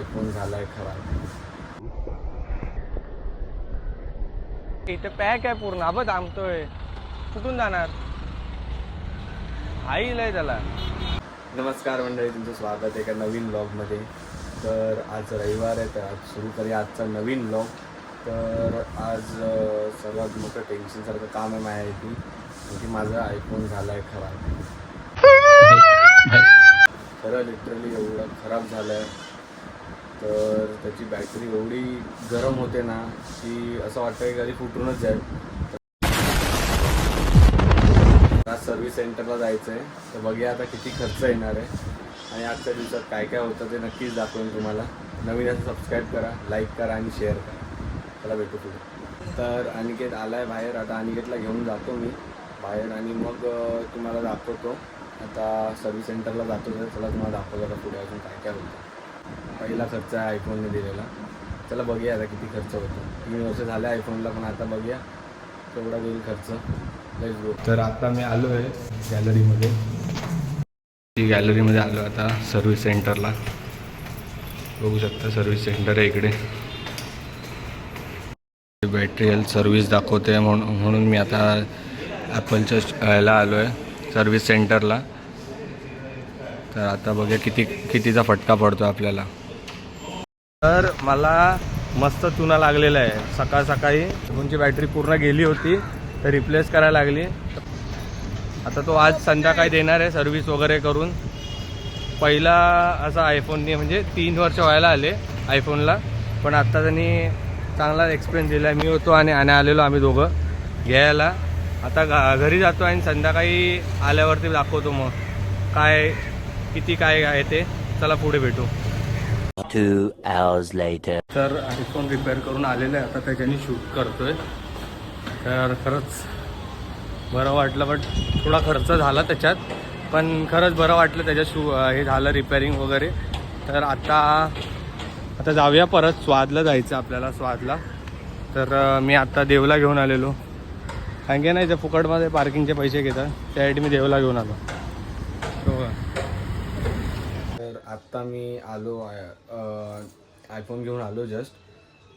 IPhone झालाय खराब इथे पॅक आहे पूर्ण. अब थांबतोय. कुठून जाणार? आई लय त्याला नमस्कार मंडळी तुमचं स्वागत आहे एका नवीन ब्लॉगमध्ये तर आज रविवार आहे तर आज सुरू करूया आजचा नवीन ब्लॉग तर आज सर्वात मोठं टेन्शनसारखं काम आहे माझ्या इथे की माझा आयफोन झाला आहे खराब खरं लिटरली एवढं खराब झालं आहे तर त्याची बॅटरी एवढी गरम होते ना की असं वाटतं की कधी फुटूनच जाईल. आज सर्व्हिस सेंटरला जायचं आहे तर बघूया आता किती खर्च येणार आहे. आणि आजच्या दिवसात काय काय होतं ते नक्कीच दाखवेन तुम्हाला. नवीन असं सबस्क्राईब करा लाईक करा आणि शेअर करा. चला भेटू पुढे. तर अनिकेत आला आहे बाहेर. आता अनिकेतला घेऊन जातो मी बाहेर आणि मग तुम्हाला दाखवतो. आता सर्व्हिस सेंटरला जातो तर चला तुम्हाला दाखवतो पुढे अजून काय काय होतं. पहिला खर्च आहे आयफोनने दिलेला. चला बघूया आता किती खर्च होतो. तीन वर्ष झाले आयफोनला पण आता बघूया तेवढा होईल खर्च. लेट्स गो तर आता मी आलो आहे गॅलरीमध्ये गॅलरीमध्ये आलो आता सर्व्हिस सेंटरला. बघू शकता सर्व्हिस सेंटर आहे इकडे. बॅटरी हेल्थ सर्व्हिस दाखवते म्हणून म्हणून मी आता ॲपलच्या ह्याला आलो आहे सर्व्हिस सेंटरला. तर आता बघूया किती कितीचा फटका पडतो आपल्याला. तर मला मस्त चुना लागलेला आहे. सकाळ सकाळी तुमची बॅटरी पूर्ण गेली होती तर रिप्लेस करायला लागली. आता तो आज संध्याकाळी देणार आहे सर्व्हिस वगैरे करून. पहिला असा आयफोनने म्हणजे तीन वर्ष व्हायला आले आयफोनला पण आत्ता त्यांनी चांगला एक्सपिरियन्स दिला आहे. मी होतो आणि आणि आलेलो आम्ही दोघं घ्यायला. आता घरी जातो आणि संध्याकाळी आल्यावरती दाखवतो मग काय किती काय आहे ते? चला पुढे भेटू. Two hours later. तर आयफोन रिपेअर करून आलेलं आहे. आता त्याच्याने शूट करतोय. तर खरंच बरं वाटलं बट थोडा खर्च झाला त्याच्यात. पण खरंच बरं वाटलं त्याच्यात शू हे झालं रिपेअरिंग वगैरे. तर आता आता जाऊया परत. स्वादला जायचं आपल्याला स्वादला. तर मी आता देवला घेऊन आलेलो. कारण की नाही ते फुकटमध्ये पार्किंगचे पैसे घेतात. त्यासाठी मी देवला घेऊन आलो. तर आत्ता मी आलो आयफोन घेऊन आलो जस्ट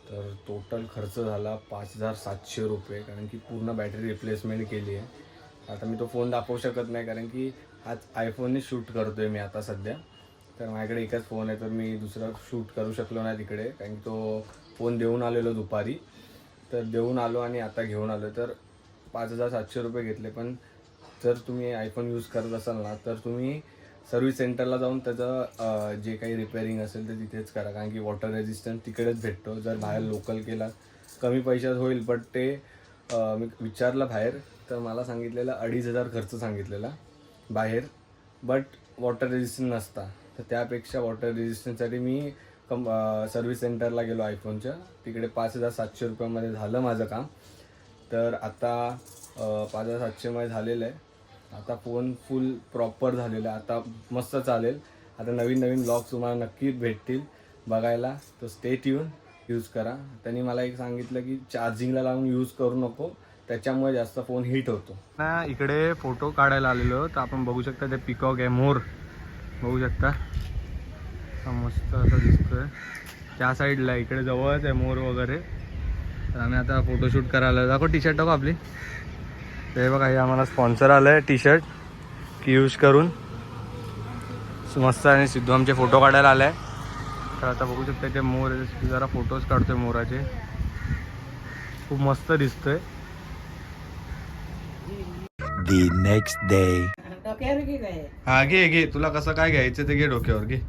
तर टोटल खर्च झाला पाच हजार सातशे रुपये कारण की पूर्ण बॅटरी रिप्लेसमेंट केली आहे. आता मी तो फोन दाखवू शकत नाही कारण की आज आयफोनने शूट करतो आहे मी आता सध्या. तर माझ्याकडे एकच फोन आहे तर मी दुसरा शूट करू शकलो नाही तिकडे कारण की तो फोन देऊन आलेलो दुपारी. तर देऊन आलो आणि आता घेऊन आलो तर पाच हजार सातशे रुपये घेतले पण जर तुम्ही आयफोन यूज करत असाल ना तर तुम्ही सर्व्हिस सेंटरला जाऊन त्याचं जे काही रिपेअरिंग असेल ते तिथेच करा. कारण की वॉटर रेजिस्टन्स तिकडेच भेटतो. जर बाहेर लोकल केला कमी पैशात होईल. बट ते मी विचारलं बाहेर. तर मला सांगितलेलं अडीच हजार खर्च सांगितलेला बाहेर. बट वॉटर रेजिस्टन्स नसता. तर त्यापेक्षा वॉटर रेजिस्टन्ससाठी मी कम सर्व्हिस सेंटरला गेलो आयफोनच्या तिकडे पाच हजार सातशे रुपयामध्ये झालं माझं काम. तर आता पाच हजार सातशेमध्ये झालेलं आहे. आता फोन फुल प्रॉपर झालेला आहे. आता मस्त चालेल. आता नवीन नवीन ब्लॉग तुम्हाला नक्की भेटतील बघायला. तर स्टेट येऊन यूज करा. त्यांनी मला एक सांगितलं की चार्जिंगला लावून यूज करू नको. त्याच्यामुळे जास्त फोन हिट होतो. ना इकडे फोटो काढायला आलेलो तर आपण बघू शकता ते पिकॉक आहे मोर. बघू शकता. मस्त असं दिसतोय. त्या साईडला इकडे जवळच आहे मोर वगैरे. तर आम्ही आता फोटोशूट करायला दाखव टी शर्ट टाकू आपली. ते बघा हे आम्हाला स्पॉन्सर आलं आहे टी शर्ट की यूज करून. मस्त आणि सिद्धू आमचे फोटो काढायला आलाय. तर आता बघू शकता ते मोर. जरा फोटोज काढतोय मोराचे. खूप मस्त दिसतोय. The next day. हा घे घे. तुला कसं काय घ्यायचं ते घे डोक्यावर घे.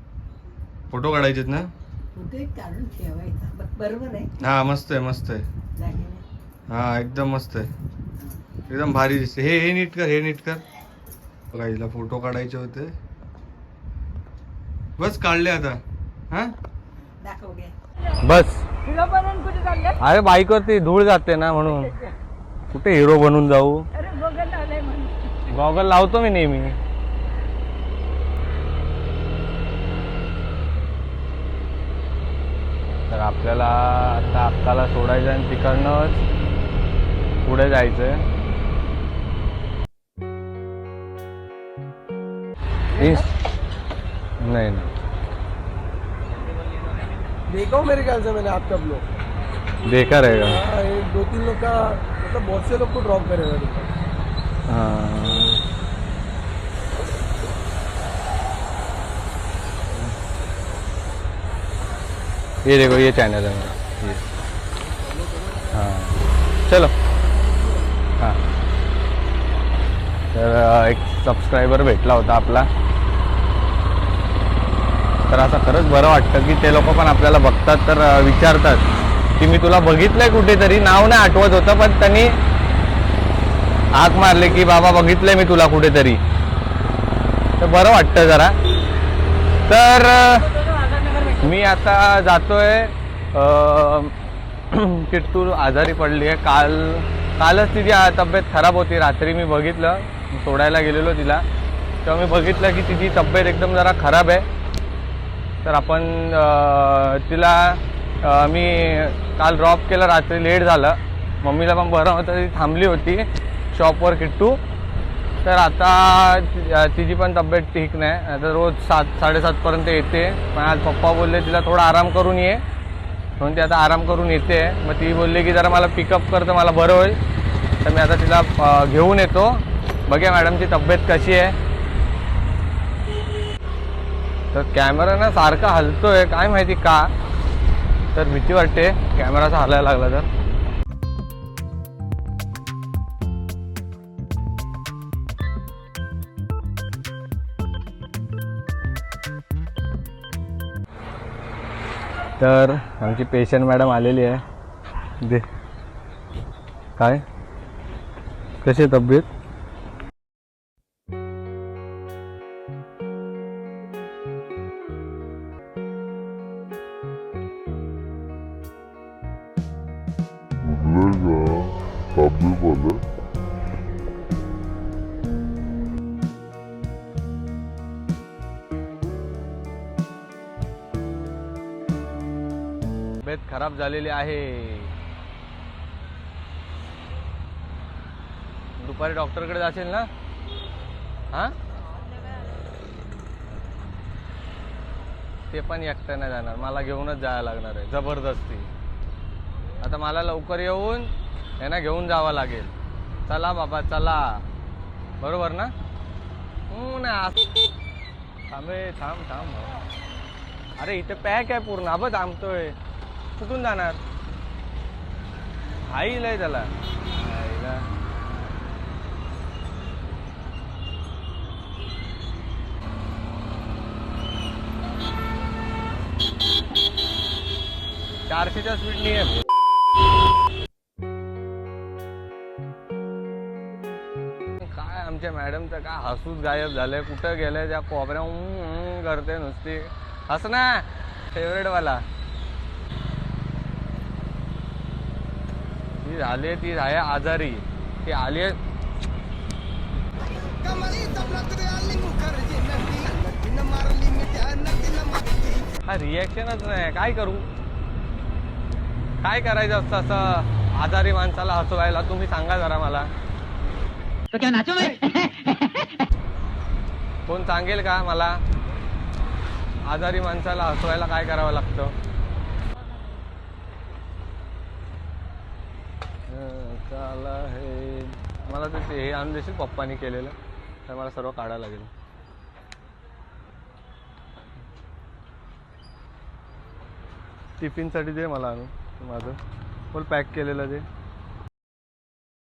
फोटो काढायचेत ना? कुठे काढून ठेवायचा. ब- बरोबर आहे? हा मस्त आहे मस्त आहे. हा एकदम मस्त आहे. एकदम भारी दिसते. हे हे नीट कर हे नीट कर. बघा हिला फोटो काढायचे होते. बस काढले आता. हा? बस. अरे बाईकवरती धूळ जाते ना म्हणून. कुठे हिरो बनून जाऊ? गॉगल लावतो मी नेहमी. तर आपल्याला आता अक्काला सोडायचं आणि तिकडनंच पुढे जायचंय. इन्स- नाही नाही. देखा हूँ मेरे ख्याल से मैंने आपका ब्लॉग देखा रहेगा. एक दो तीन लोग का मतलब बहुत से लोग को ड्रॉप करेगा। हाँ। ये देखो ये चैनल है मेरा. ये. हाँ. चलो. हां. तर एक सबस्क्रायबर भेटला होता आपला. तर असं खरंच बरं वाटतं की ते लोक पण आपल्याला बघतात तर विचारतात की मी तुला बघितलंय कुठेतरी. नाव नाही आठवत होतं पण त्यांनी हाक मारले की बाबा बघितलंय मी तुला कुठेतरी. तर बरं वाटतं जरा. तर मी आता जातोय अं, किट्टू आजारी पडली आहे काल कालच तिची तब्येत खराब होती. रात्री मी बघितलं सोडायला गेलेलो तिला. तेव्हा मी बघितलं की तिची तब्येत एकदम जरा खराब आहे. तर आपण तिला मी काल ड्रॉप केलं रात्री लेट झालं. मम्मीला पण बरं होतं ती थांबली होती शॉपवर किट्टू. तर आता तिची पण तब्येत ठीक नाही. आता रोज सात साडेसातपर्यंत येते. पण आज पप्पा बोलले तिला थोडा आराम करून ये. म्हणून ती आता आराम करून येते. मग ती बोलली की जरा मला पिकअप कर तर मला बरं होईल. तर मी आता तिला घेऊन येतो. बघूया मॅडमची तब्येत कशी आहे. तर कॅमेरा ना सारखा हलतोय काय माहिती का? तर भीती वाटते कॅमेराचा हलायला लागला तर. तर आमची पेशंट मॅडम आलेली आहे. दे. काय? कशी आहे तब्येत? खराब झालेली आहे. दुपारी डॉक्टरकडे जाशील ना? हा? ते पण एकटं नाही जाणार. मला घेऊनच जायला लागणार आहे. जबरदस्ती. आता मला लवकर येऊन यांना घेऊन जावं लागेल. चला बाबा चला. बरोबर ना? नाही थांबे थांब थांब. अरे इथे पॅक आहे पूर्ण. अब थांबतोय. कुठून जाणार? आईल आहे त्याला. आईला. चारशेच्या स्पीडनी आहे. काय आमच्या मॅडमचं काय हसूच गायब झालंय. कुठं गेलंय त्या कोबऱ्या करते नुसती. हस ना फेवरेट वाला. ती झाली ती आहे आजारी. ती आली हा रिॲक्शनच नाही. काय करू? काय करायचं असतं असं? आजारी माणसाला हसवायला? तुम्ही सांगा जरा मला. कोण सांगेल का मला? आजारी माणसाला हसवायला काय करावं लागतं? त्याला हे। मला तर ते हे आणून देशील पप्पानी केलेलं? तर मला सर्व काढायला लागेल. टिफिनसाठी दे मला आणून माझं. फुल पॅक केलेलं ते